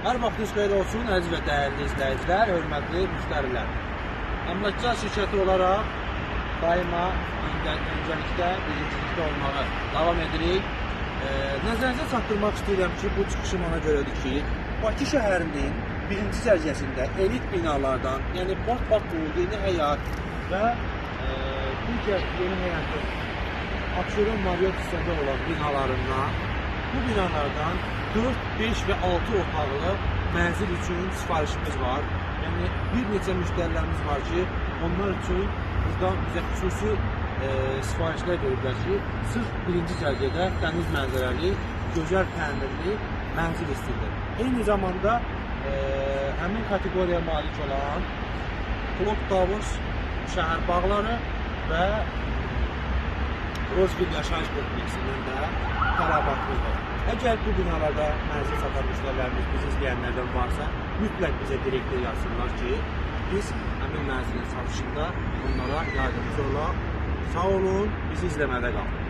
Hər vaxtınız xeyir olsun, əziz və dəyərli izləyicilər, hörmətli müştərilər. Əmlakçılar şirkəti olaraq daima öncəlikdə, birincilikdə olmağı davam edirik. E, nəzərinizə çatdırmaq istəyirəm ki, bu çıxışım ona görədir ki, Bakı şəhərinin birinci cərgəsində elit binalardan, yəni Port Baku, Yeni Həyat və e, digər yeni həyatın Abşeron Marriott hissədə olan binalarından bu binalardan 4, 5 və 6 otaqlı mənzil üçün sifarişimiz var. Yəni bir neçə müştərilərimiz var ki, onlar üçün buradan bizə xüsusi e, sifarişlər veriblər ki, sırf birinci cərgədə dəniz mənzərəli, gözəl təndirli mənzil istəyirlər. Eyni zamanda e, həmin kateqoriyaya malik olan Clock Towers şəhər bağları və Rozgil yaşayış kompleksinin də var. Əgər bu binalarda mənzil satan müştərilərimiz, bizi izləyənlərdən varsa, mütləq bizə direktə yazsınlar ki, biz həmin mənzilin satışında onlara yardımcı olaq. Sağ olun, bizi izləmədə qalın.